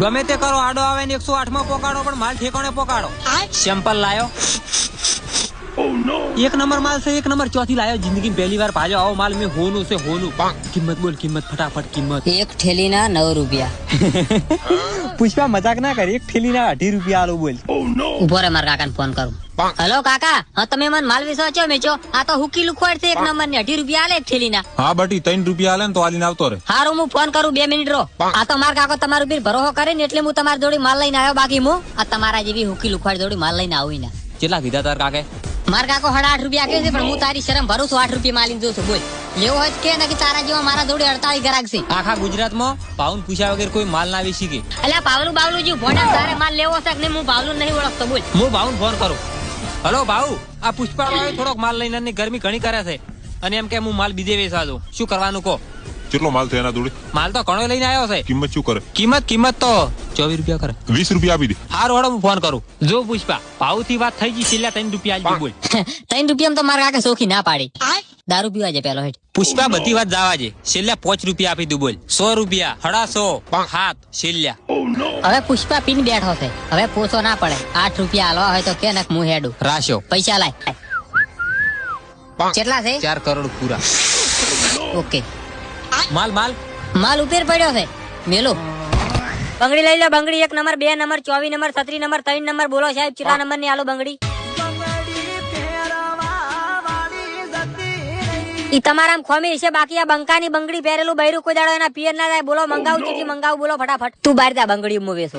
ગમે તે કરો આડો આવે ને એકસો આઠમાં પોકાડો પણ માલ ઠેકાણે પોકાડો. સેમ્પલ લાયો. એક નંબર માલ છે એક નંબર ચોથી લાયો જિંદગી પહેલી વાર ભાજો આવો માલ મેં હોનું છે હોનું કિંમત બોલ કિંમત ફટાફટ કિંમત એક થેલીના નવ રૂપિયા પુષ્પા મજાક ના કરી એક થેલી ના અઢી રૂપિયા આલો બોલ ઊભો રે મારા કાકાને ફોન કરું હલો કાકા હા તમે મને માલ વિસો છો મેચો આ તો હુકી લુખવાડ છે એક નંબરની અઢી રૂપિયા આલે એક થેલીના હા બટી ત્રણ રૂપિયા આલે ને તો આલીને આવતો રે હારું હું ફોન કરું બે મિનિટ રો આ તો મારા કાકો તમારું બી ભરોસો કરે ને એટલે હું તમારી જોડી માલ લઈને આવ્યો બાકી હું આ તમારા જેવી હુકી લુખવાડ જોડી માલ લઈને આવું ના. કેટલા કીધા તાર કાકે? મારા કાકો હડા આઠ રૂપિયા કહે છે પણ હું તારી શરમ ભરું છું આઠ રૂપિયા માલીને જોઉં છું. બોલ. લેવો હોય કે નકી તારા જેવા મારા જોડે અડતાળી ગ્રાહક છે. આખા ગુજરાતમાં પાઉન પૂછ્યા વગર કોઈ માલ ના આવી શીખે અલ્યા પાવલું બાવલું જેવું ભોડા તારે માલ લેવો છે કે હું પાવલું નહીં ઓળખતો બોલ. હું ભાવન ફોન કરું. હલો ભાઉ આ પુષ્પા વાળો થોડોક માલ લઈને અને ગરમી ઘણી કરે છે. અને એમ કે હું માલ બીજે વેચવા દઉં શું કરવાનું કહો? કેટલો માલ થયો એના જોડે? માલ તો ઘણો લઈને આવ્યો છે. કિંમત શું કરે? કિંમત કિંમત તો ચોવીસ રૂપિયા કરે. વીસ રૂપિયા આપી દે. હારું હડો હું ફોન કરું. જો પુષ્પા ભાવથી વાત થઈ ગઈ છેલ્લા ત્રણ રૂપિયા આલજો બોલ. ત્રણ રૂપિયા તો મારા કાકા સોખી ના પાડી. દારૂ પીવા છે પેલો હેઠ. પુષ્પા બધી વાત જવા છે છેલ્લા પાંચ રૂપિયા આપી દઉં બોલ. સો રૂપિયા હડા સો હાથ છેલ્લા. હવે પુષ્પા પીન બેઠો છે. હવે પોસો ના પડે. આઠ રૂપિયા હાલવા હોય તો કે નાખ હું હેડું. રાશો પૈસા લાય. કેટલા છે? ચાર કરોડ પૂરા. ઓકે. માલ માલ. માલ ઉપેર પડ્યો છે. મેલો. બંગડી લઈ લો બંગડી એક નંબર બે નંબર ચોવી નંબર છત્રીસ નંબર ત્રણ નંબર બોલો સાહેબ કેટલા નંબરની આલો બંગડી. ઈ તમારા ખોમી છે બાકી આ બંકાની બંગડી પહેરેલું બૈરું કોઈ દાડો એના પિયર ના થાય બોલો મંગાવું કેટલી મંગાવું બોલો ફટાફટ. તું બાર જા બંગડી મો વેસો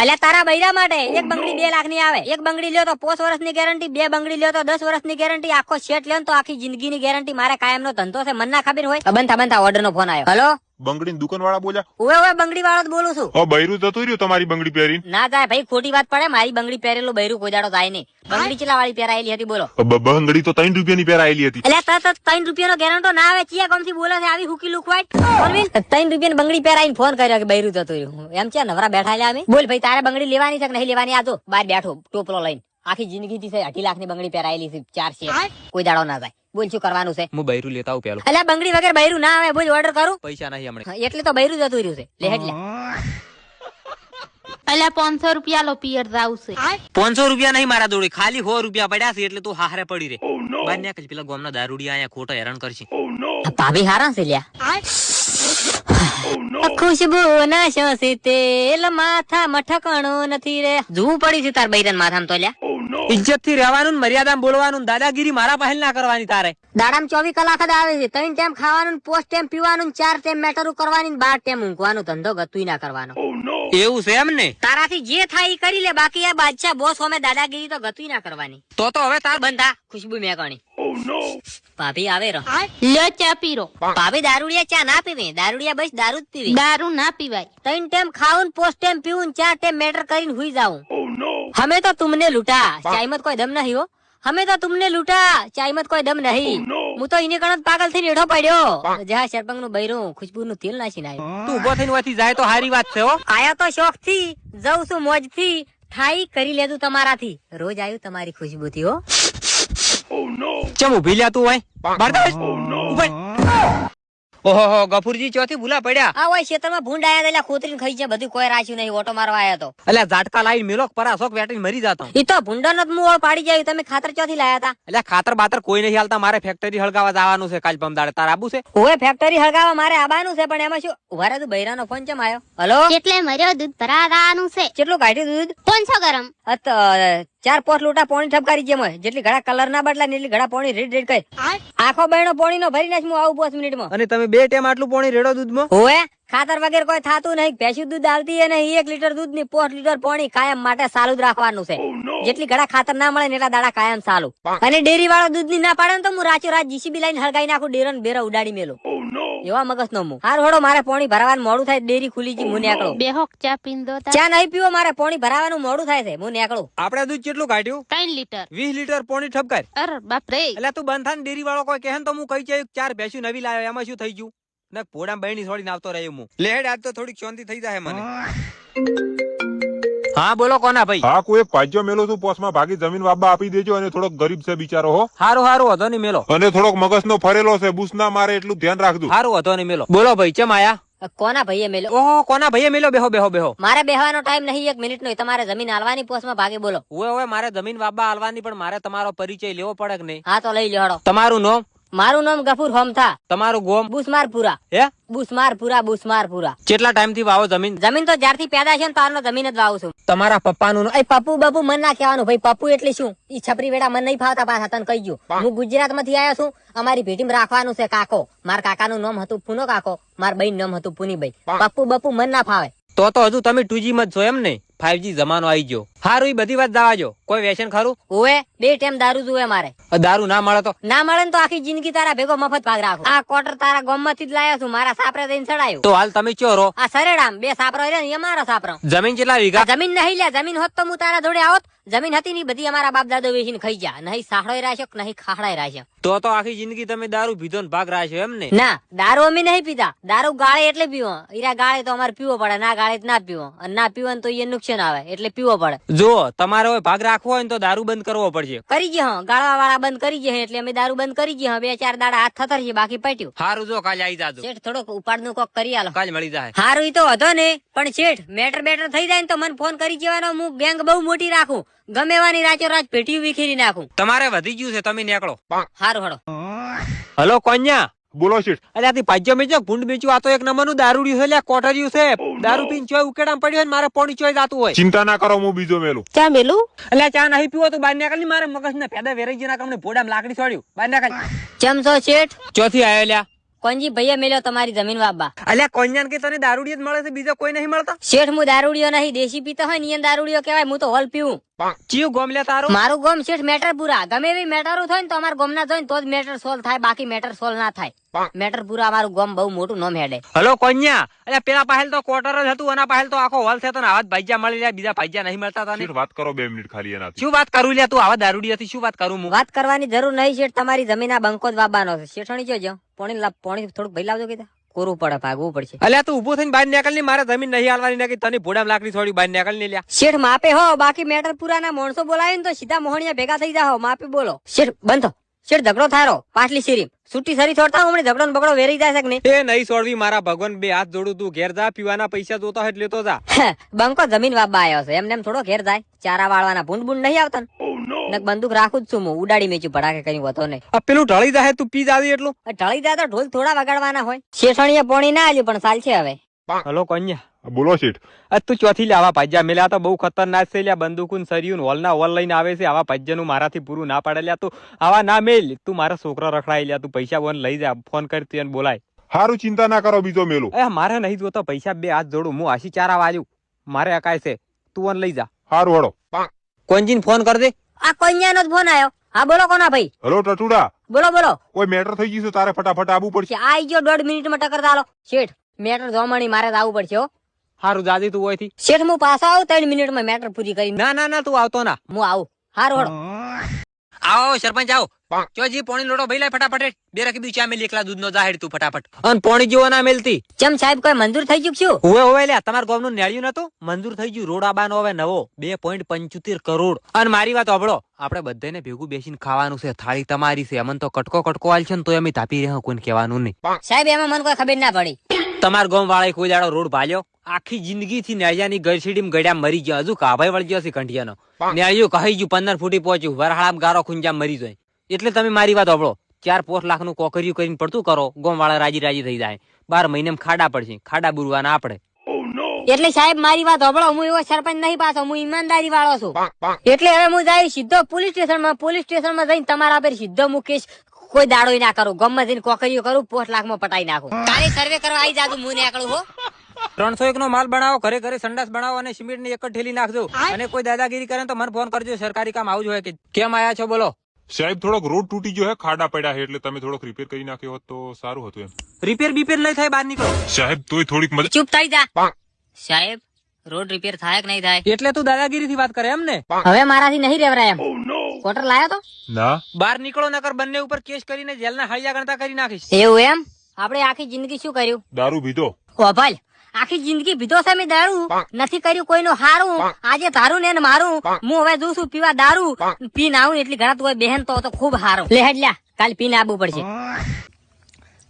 અલ્યા, તારા બૈરા માટે એક બંગડી બે લાખની આવે. એક બંગડી લ્યો તો પોસ વર્ષની ગેરંટી બે બંગડી લ્યો તો દસ વર્ષની ગેરંટી આખો સેટ લ્યો તો આખી જિંદગી ની ગેરંટી મારે કાયમ નો ધંધો છે મન ના ખબર હોય? બનતા બનતા ઓર્ડર નો ફોન આવ્યો. હલો? બંગડી દુકાન વાળા બોલ્યા ઓવે ઓવે બંગડી વાળો જ બોલું છું. ઓ બૈરું જતું રહ્યું તમારી બંગડી પહેરી ના જાય ભાઈ ખોટી વાત પડે મારી બંગડી પહેરેલો બૈરું કોઈ દાડો જાય નહીં. બંગડી ચલા વાળી પહેરાયેલી હતી બોલો. બંગડી તો ત્રણ રૂપિયાની પહેરાયેલી હતી. એટલે તરત ત્રણ રૂપિયાનો ગેરંટો ના આવે ચિયા કોમથી બોલે છે આવી હુકી લુકવાટ ત્રણ રૂપિયાની બંગડી પહેરાઈને ફોન કર્યો કે બૈરું જતું રહ્યું. એમ છે નવરા બેઠા લે અમે? બોલ ભાઈ તારે બંગડી લેવાની છે કે નહીં લેવાની? આ તો બહાર બેઠો ટોપલો લઈને. આખી જિંદગી થી અઢી લાખની બંગડી પહેરાયેલી છે ચાર છે. કોઈ દાડો ના જાય. બોલ શું કરવાનું છે? હું બૈરું લેતા આવું પેલો. એટલે બંગડી વગર બૈરું ના આવે બોલ ઓર્ડર કરું? પૈસા નહીં હમણાં. એટલે તો બૈરું જતું રહ્યું છે. લે એટલે અલ્યા પાંચસો રૂપિયા લો પિયર આવશે પાંચસો રૂપિયા નહીં મારા જોડે. ખાલી સો રૂપિયા પડ્યા છે એટલે તું હારે પડી રે. બહાર નીકળ પેલા ગામના દારૂડિયા અહીંયા ખોટો હેરાન કરશે. આ ભાભી હારા છે લ્યા. ખુશબુ ના છે તેલ માથા મઠકણો નથી રે. જોવું પડી છે તાર બૈરન માથામાં તો લ્યા. ઇજ્જતથી રહેવાનું ને મર્યાદામાં બોલવાનું દાદાગીરી મારા પહેલ ના કરવાની તારે. દાડામ ચોવીસ કલાક જ આવે છે. ત્રણ ટાઈમ ખાવાનું પોસ્ટ ટાઈમ પીવાનું ચાર ટાઈમ મેટરું કરવાની બાર ટાઈમ ઊંઘવાનું ધંધો ગતું ના કરવાનો. એવું છે એમ ને તારાથી જે થાય એ કરી લે. બાકી આ બાદશાહ બોસ અમે દાદાગીરી તો ગતું ના કરવાની. તો તો હવે તાર બંધા. ખુશબુ નો ભાભી આવે રહો. લ્યો ચા પીરો. ભાભી દારૂડિયા ચા ના પીવે. દારૂડિયા બસ દારૂ જ પીવે. દારૂ ના પીવાય. ત્રણ ટાઈમ ખાવું પોસ્ટ ટાઈમ પીવું ચા ટાઈમ મેટર કરીને હુઈ જાઉં. Oh, હમે તો તુમને લૂટા. ચાઈમત કોઈ દમ નહીં હો. હમે તો તુમને લૂટા. ચાઈમત કોઈ દમ નહીં. Oh, હું તો એને કણ પાગલ થઈને એઠો પડ્યો. જહા સરપંચનું બૈરું ખુશબુ નું તેલ નાસી નાખ્યું તું ઊભો થઈને વાથી જાય તો હારી વાત છે આયા તો શોખથી જઉં છું મોજથી થાઈ કરી લેતું તમારાથી. રોજ આવ્યું તમારી ખુશબુ થી હો. ચમ ઊભી લ્યા તું હોય બરદાસ ઓહો ગફુરજી ચોથી ભૂલા પડ્યા. આ હોય ખેતરમાં ભૂંડ આયા એટલે ખોતરીને ખાઈ છે બધું કોઈ રાખ્યું નહીં ઓટો મારવા આયા તો. એટલે ઝાટકા લાઈન મેલોક પરા શોક વેટીને મરી જાતો. ઈ તો ભૂંડનો જ મું પાડી જાય તમે ખાતર ચોથી લાયા હતા એટલે ખાતર બાતર કોઈ નહીં હાલતા મારે ફેક્ટરી હળગાવા જવાનું છે કાલ પમદાડે તાર આબુ છે? ઓએ ફેક્ટરી હળગાવા મારે આબાનું છે પણ એમાં શું? ઊભા તું બૈરાનો ફોન ચમ આવ્યો હલો? એટલે મર્યો દૂધ ભરાવાનું છે. કેટલું કાઢ્યું દૂધ? પાંચસો ગરમ. અત, અ, ચાર પોસ લોટા પોણી ઠપકારી જેમ હોય. જેટલી ઘડા કલર ના બદલાય એટલી ઘડા પોણી રેડ રેડ કઈ. આખો બહેનો પોણી નો ભરી નાખ હું આવું મિનિટમાં અને તમે બે ટાઈમ આટલું પોણી રેડો દૂધમાં? હોવે ખાતર વગેરે કોઈ થતું નહીં. ભેંસી દૂધ આવતી અને એક લીટર દૂધની પોસ લીટર પોણી કાયમ માટે સાલું જ રાખવાનું છે. જેટલી ઘડા ખાતર ના મળે ને એટલા દાડા કાયમ સાલું અને ડેરી વાળો દૂધની ના પાડે ને તો હું રાચો રાત જીસીબી લાઈન હળગાઈ નાખું ડેરો ને બેરો ઉડાડી મેલો. એવા મગજ નો હું હાર હોડો મારે પાણી ભરાવાનું મોડું થાય ડેરી ખુલી ગઈ હું નીકળો. બે હોક ચા પીંદો ચા નહીં પીવો મારે પાણી ભરાવાનું મોડું થાય છે હું નીકળું. આપણે દૂધ કેટલું કાઢ્યું? ત્રણ લીટર. વીસ લીટર પાણી ઠપકાર અરે બાપ રે. એટલે તું બંધ થાય ડેરી વાળો કોઈ કહે તો હું કઈ જાય ચાર ભેંસું નવી લાવ્યો એમાં શું થઈ ગયું? ને પોડા બહેની છોડીને આવતો રહ્યો હું. લેડ આજ તો થોડીક શાંતિ થઈ જાય મને. હા બોલો કોના ભાઈ? હા કોઈ ભાજ્યો મેલો છું પોસમાં ભાગી જમીન બાબા આપી દેજો અને થોડોક ગરીબ છે બિચારો હો. હારું હારું વધો નહીં મેલો. અને થોડોક મગજનો ફરેલો છે બુસ ના મારે એટલું ધ્યાન રાખજો. હારું વધો નહીં મેલો. બોલો ભાઈ ચમ આયા? કોના ભાઈએ મેલો? ઓહો કોના ભાઈએ મેલો? બેહો બેહો બેહો. મારે બેહવાનો ટાઈમ નહીં એક મિનિટ નો તમારે જમીન હાલવાની પોસ્ટમાં ભાગે બોલો. ઓવે ઓવે મારે જમીન બાબા હાલવાની પણ મારે તમારો પરિચય લેવો પડે કે નહીં? હા તો લઈ લ્યો તમારું નામ? મારું નામ ગફુર હોમથા. તમારું ગોમ? બુસમારપુરા. હે? બુસમારપુરા બુસમારપુરા. કેટલા ટાઈમથી વાવો જમીન? જમીન તો જ્યારથી પેદા છે ને તારનો જમીન જ વાવું છું. તમારા પપ્પાનું એ પપ્પુ બપુ મન ના કહેવાનું ભાઈ પપ્પુ એટલે શું? ઈ છપરી વેડા મન નહીં ફાવતા પાછા તને કહી ગયું હું ગુજરાતમાંથી આવ્યો છું અમારી ભેટીમાં રાખવાનું છે કાકો. મારા કાકાનું નામ હતું પુનો કાકો મારા બહેન નામ હતું પુનીભાઈ પપ્પુ બપુ મન ના ફાવે. તો તો હજુ તમે ટુજી મત જો છો એમ ને? ફાઈવજી જમાનો આવી ગયો. હારું બધી વાત દાવાજો. કોઈ વ્યસન ખરું? ઓએ બે ટાઈમ દારૂ જુએ મારે. દારૂ ના મળે તો? ના મળે ને તો આખી જિંદગી તારા ભેગો મફત ભાગ રાખો. આ કોટર તારા ગામમાંથી જ લાયો છું મારા સાપરે દઈને ચડાયો. તો હાલ તમે ચો રહો? આ સરેડામ બે સાપરો ને એ મારો સાપરો. જમીન કેટલા વીઘા? જમીન નહીં લ્યા જમીન હોત તો હું તારા જોડે આવત. જમીન હતી ની બધી અમારા બાપ દાદો વેચીને ખાઈ ગયા. નહીં સાહડોય રાખ્યો નહીં ખાખડાય રાખ્યો. તો તો આખી જિંદગી તમે દારૂ પીધો ને ભાગ રાખ્યો એમ ને? ના દારૂ અમે નહીં પીતા દારૂ ગાળે એટલે પીવો. ઈરા ગાળે તો અમારે પીવો પડે ના ગાળે ના પીવો. અને ના પીવો તો એ નુકસાન આવે એટલે પીવો પડે. જો તમારે હવે ભાગ રાખવો હોય ને તો દારૂ બંધ કરવો પડશે. કરી ગયા ગાળવા વાળા બંધ કરી ગયા એટલે અમે દારૂ બંધ કરી ગયા બે ચાર દાડા હાથ થતર છે બાકી પટ્યું. સારું જો કાલે આવી જાજો. શેઠ થોડોક ઉપાડનું કોક કરી આલો. કાલે મળી જાય. હારું ઈ તો હતો ને પણ શેઠ મેટર બેટર થઈ જાય ને તો મને ફોન કરી જવાનો હું બેંક બહુ મોટી રાખું. ગમે વાની રાચો રાચ પેટીયું વિખેરી નાખું. તમારે વધી ગયું છે તમે નીકળો. સારું હળો હલો કોન્યા. બોલો શીટ અરે આથી પાજ્યો મેજો ભૂંડ મેચ્યું આ તો એક નંબરનું દારૂડિયું છે લ્યા કોટરિયું છે. દારૂ પીન ચોય ઉકેડામાં પડ્યો હોય ને મારે પોણી ચોય જાતું હોય. ચિંતા ના કરો હું બીજો મેલું. ચા મેલું? અલ્યા ચા નહીં પીવો તો બાર નીકળી મારે મગજ ને પેદા વેરાઈ જના કમને ભોડામાં લાકડી છોડ્યું બહાર નીકળ ચમચો શેઠ? ચોથી આયો લ્યા. કોંજી ભૈયા મેલ્યો તમારી જમીન વાબા અલ્યા કોંજાન કે તને દારૂડી જ મળે છે બીજો કોઈ નહીં મળતો? શેઠ હું દારૂડિયો નહીં દેશી પીતો હોય નિયન દારૂડિયો કહેવાય હું તો હોલ પીવું. ચિયું ગોમ લે તારું? મારું ગોમ શેઠ મેટર પૂરા. ગમે એવી મેટરો થાય ને તો અમારા ગોમ ના થાય તો જ મેટર સોલ્વ થાય બાકી મેટર સોલ્વ ના થાય. મેટર પૂરા અમારું ગોમ બહુ મોટું નોમ હેડે હલો કોન્યા અરે પેલા પાહેલ તો ક્વાર્ટર જ હતું એના પાહેલ તો આખો હોલ થયો ને આવા ભાઈજા મળી રહ્યા બીજા ભાઈજા નહીં મળતા તને. વાત કરો બે મિનિટ ખાલી એના શું વાત કરું લે તું આવા દારૂડી હતી શું વાત કરું હું? વાત કરવાની જરૂર નહીં શેઠ તમારી જમીન આ બંકો જ વાબાનો છે. શેઠણી જોજો. પોણી લાવ પોણી થોડુંક ભાઈ લાવજો કીધા. કોરું પડે ભાગવું પડશે. અલ્યા તું ઊભો થઈને બહાર નીકળની મારે જમીન નહીં હાલવાની નાખી તને ભોડામ લાકડી થોડી બહાર નીકળની લ્યા. શેઠ માપે હો બાકી મેટર પૂરા ના માણસો બોલાવે ને તો સીધા મોહણિયા ભેગા થઈ જાઓ માપે બોલો. શેઠ બંધો. શેઠ ઝઘડો થારો પાટલી શેરી છૂટી સરી છોડતા હમણે ઝઘડો ને બગડો વેરી જાય છે કે નહીં? એ નહીં છોડવી મારા ભગવાન બે હાથ જોડું તું. ઘેર જા પીવાના પૈસા જોતા હોય એટલે તો જા. બંકો જમીન વાબા આવ્યો છે. એમને એમ થોડો ઘેર જાય. ચારા વાળવાના ભૂંડ ભૂંડ નહીં આવતા ને? ને બંદૂક રાખું જ છું હું. ઉડાડી મેચું ભડાકે કઈ હતો નહીં. આ પેલું ઢળી જાય તું પી જાવી એટલું. ઢળી જાય તો ઢોલ થોડા વગાડવાના હોય. શેઠણીએ પોણી ના આલ્યું પણ સાલ છે હવે. હલો કન્યા. બોલો શેઠ. આ તું ચોથી લે આવા ભાજ્યા મેલા તો બહુ ખતરનાક છે લ્યા બંદૂકું સરિયું હોલ ના હોલ લઈને આવે છે આવા ભાજ્યાનું મારાથી પૂરું ના પાડે લ્યા તું આવા ના મેલ. તું મારા છોકરા રખડાઈ લ્યા તું પૈસા બોન લઈ જા ફોન કરી તું એને બોલાય. હારું ચિંતા ના કરો બીજો મેલું. એ મારે નહીં જોતો પૈસા બે હાથ જોડું હું આશી ચાર વાલ્યું મારે અકાય છે તું ઓન લઈ જા. હારું હળો. કોંજીન ફોન કર દે. આ કન્યાનો જ ફોન આવ્યો હા બોલો કોના ભાઈ? હલો ટટુડા. બોલો બોલો. કોઈ મેટર થઈ ગયું તારે ફટાફટ આવવું પડશે. આઈ ગયો દોઢ મિનિટમાં ટકર ચાલો શેઠ મેટર જોમણી મારે જ આવવું પડશે હો. હારું જાદી તું હોયથી શેઠ હું પાછો આવું ત્રણ મિનિટમાં મેટર પૂરી કરી. ના ના ના તું આવતો ના. હું આવું. હારું હળો આવો સરપંચ આવો. ચોજી પોણી લોટો ભઈ લાય ફટાફટ. બે રાખી દઉં ચા મેલી એકલા દૂધ નો જાહેર તું ફટાફટ. અન પોણી જીવો ના મેલતી. ચમ સાહેબ કોઈ મંજૂર થઈ ગયું શું? હોવે હોવે લ્યા તમાર ગામનું નેળ્યું નતું? મંજૂર થઈ ગયું રોડ આબાનો હવે નવો. બે પોઈન્ટ પંચોતેર કરોડ. અને મારી વાત અભળો આપણે બધાને ભેગું બેસીને ખાવાનું છે થાળી તમારી છે. અમન તો કટકો કટકો આલ છે ને તો એમ તાપી રહ્યા કોઈને કહેવાનું નહીં. સાહેબ એમાં મને કોઈ ખબર ના પડી. તમારા ગામ વાળા કોઈ દાડો રોડ ભાલ્યો? આખી જિંદગી થી નેળિયાની ગરસીડી ગળ્યા મરી ગયો. હજુ કાભાઈ વળી ગયો છે કંઠિયાનો. ન્યાયો કહી ગયું પંદર ફૂટી પહોંચ્યું. વરહાળામાં ગારો ખુંજા મરી જાય. એટલે તમે મારી વાત સાંભળો ચાર પોસ્ટ લાખનું કોકરિયું કરીને પડતું કરો ગોમ વાળા રાજી રાજી થઈ જાય. બાર મહિને ખાડા પડશે. ખાડા બુરવાના આપણે. એટલે સાહેબ મારી વાત હોભળો. હું એવો સરપંચ નહીં પાછો હું ઈમાનદારી વાળો છું. એટલે હવે હું જાય સીધો પોલીસ સ્ટેશનમાં પોલીસ સ્ટેશનમાં જઈને તમારા પર સીધો મુકેશ કોઈ દાડો ના કરું. ગમે જઈને કોકરીઓ કરું પોસ્ટ લાખમાં પટાઈ નાખું. તારી સર્વે કરવા આવી જાતું હું નીકળું હો. ત્રણસો એક નો માલ બનાવો ઘરે ઘરે સંડાસ બનાવો અને સિમેન્ટની એક જ ઠેલી નાખજો. અને કોઈ દાદાગીરી કરે તો મને ફોન કરજો સરકારી કામ આવું હોય કે કેમ આયા છો બોલો. સાહેબ થોડોક રોડ તૂટી ગયો હે ખાડા પડ્યા હે એટલે તમે થોડોક રિપેર કરી નાખ્યો હોત તો સારું હતું એમ. રિપેર બીપેર લઈ થાય બહાર નીકળો. સાહેબ તોય થોડીક મદદ ચૂપ થઈ જા. સાહેબ રોડ રિપેર થાય કે નહીં થાય? એટલે તું દાદાગીરી થી વાત કરે એમ ને હવે મારાથી નહીં રેવરાય એમ. કોટર લાયો તો? ના. બહાર નીકળો નકર બંને ઉપર કેસ કરીને જેલના હળિયા ગણતા કરી નાખીશ. એવું એમ? આપણે આખી જિંદગી શું કર્યું? દારૂ પીધો. ઓભાલ આખી જિંદગી પીધો છે મેં દારૂ. નથી કર્યું કોઈનું હારું. આજે તારું ને ને મારું. હું હવે જોઉં છું પીવા દારૂ. પીને આવું એટલી ઘણા તું બહેન તો તો ખૂબ હારું. લે હેડ કાલ પીને આવવું પડશે.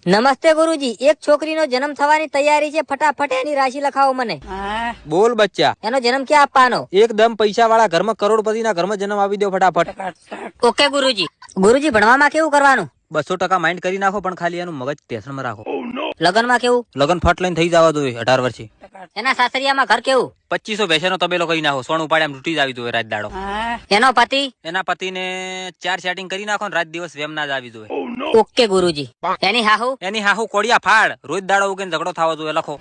નમસ્તે ગુરુજી એક છોકરીનો જન્મ થવાની તૈયારી છે ફટાફટ એની રાશિ લખાવો મને. બોલ બચ્ચા. એનો જન્મ ક્યાં આપવાનો? એકદમ પૈસા વાળા ઘરમાં કરોડપતિના ઘરમાં જન્મ આવી દો ફટાફટ. ઓકે ગુરુજી. ગુરુજી ભણવામાં કેવું કરવાનું? બસો ટકા માઇન્ડ કરી નાખો પણ ખાલી એનું મગજ ટેન્શનમાં રાખો. લગ્નમાં કેવું? લગન ફટ લઈને થઈ જવા જોઈએ અઢાર વર્ષે. એના સાસરિયામાં ઘર કેવું? પચીસો બેસેનો તબેલો કરી નાખો સોનું ઉપાડે આમ તૂટી જ આવી જોઈએ રાત દાડો. એનો પતિ? એના પતિને ચાર સેટિંગ કરી નાખો ને રાત દિવસ વેમ ના જ આવી જોઈએ ઓકે ગુરુજી. એની હાહુ? એની હાહુ કોડિયા ફાડ. રોજ દાડો ઉગીને ઝઘડો થવો જોઈએ લખો.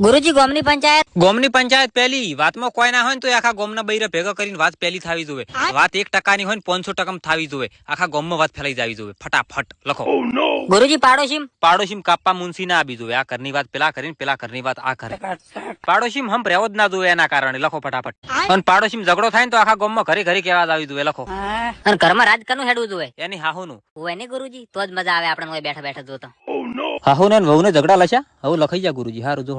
ગુરુજી ગોમની પંચાયત? ગોમની પંચાયત પહેલી. વાતમાં કોઈ ના હોય ને તો આખા ગોમના બૈરા ભેગા કરીને વાત પહેલી થાવી જોઈએ વાત એક ટકાની હોય ને પાંચસો ટકા થાવી જોઈએ આખા ગોમમાં વાત ફેલાઈ જાવી જોઈએ ફટાફટ લખો. ગુરુજી પાડોશીમ? પાડોશીમ કાપા મુનસી ના આપી જોઈએ આ ઘરની વાત પેલા કરીને પેલા ઘરની વાત આ કરે. પાડોશીમ હમ રહેવો જ ના જોઈએ એના કારણે. લખો ફટાફટ. અને પાડોશીમ ઝઘડો થાય ને તો આખા ગોમમાં ઘરે ઘરે કેવા આવી જોઈએ લખો. અને ઘરમાં રાજકારનું હેડવું જોઈએ એની હોય ને ગુરુજી? તો જ મજા આવે આપણે બેઠા બેઠા જોતા. હાહુ ને વહુ ને ઝઘડા લખ્યા હવે લખાઈ જા ગુરુજી, હારું, જો